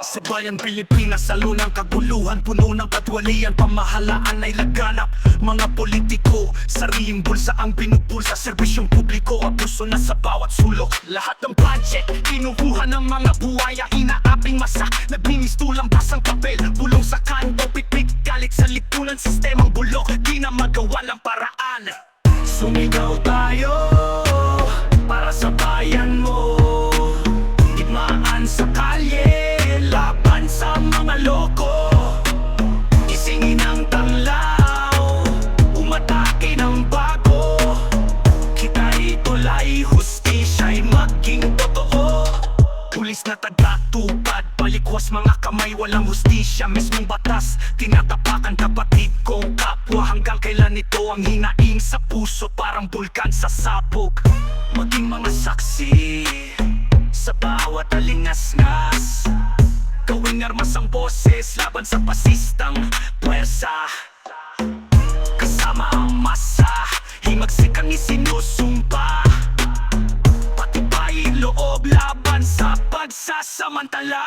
Sa bayan Pilipinas, salo ng kaguluhan Puno ng katwalian, pamahalaan ay laganap. Mga politiko, sariling bulsa ang pinupulsa Serbisyong publiko, abuso na sa bawat sulok. Lahat ng budget, kinukuha ng mga buwaya Inaaping masa, nagmimistulang basang papel Bulong sa kanto, pitpit, galit sa lipunan Sistemang bulok, di na magawa ng na tagatupad, balikwas mga kamay Walang hustisya, mismong batas Tinatapakan kapatid kong kapwa Hanggang kailan ito ang hinaing sa puso Parang bulkan sa sabog Maging mga saksi Sa bawat alingas-ngas. Gawing armas ang boses Laban sa pasistang puwersa. Kasama ang masa Himagsik ang isinusumpa pagsasamantala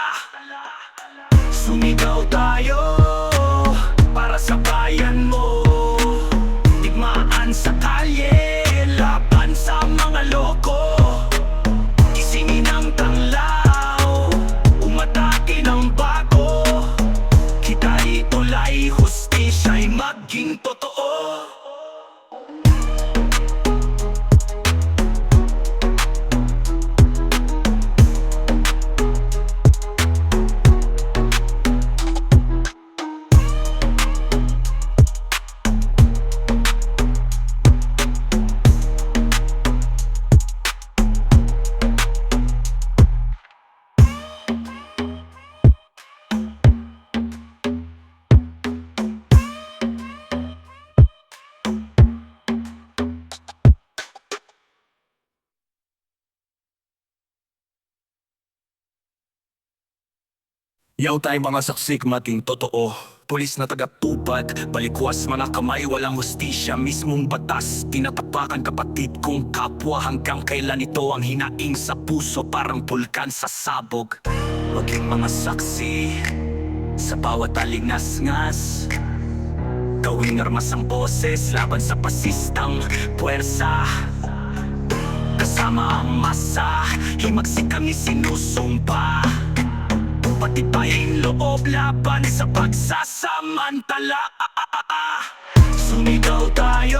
Yaw tayo mga saksik maging totoo. Pulis na tagatupad, balikwas mga kamay walang hustisya. Mismong batas, tinatapakan kapatid kong kapwa. Hanggang kailan ito ang hinaing sa puso? Parang pulkan sa sabog. Maging mga saksi Sa bawat alingas-ngas. Gawing armas ang boses Laban sa pasistang puwersa. Kasama ang masa Himagsik ang isinusumpa Patibay ang loob laban sa pagsasamantala. Sumigaw tayo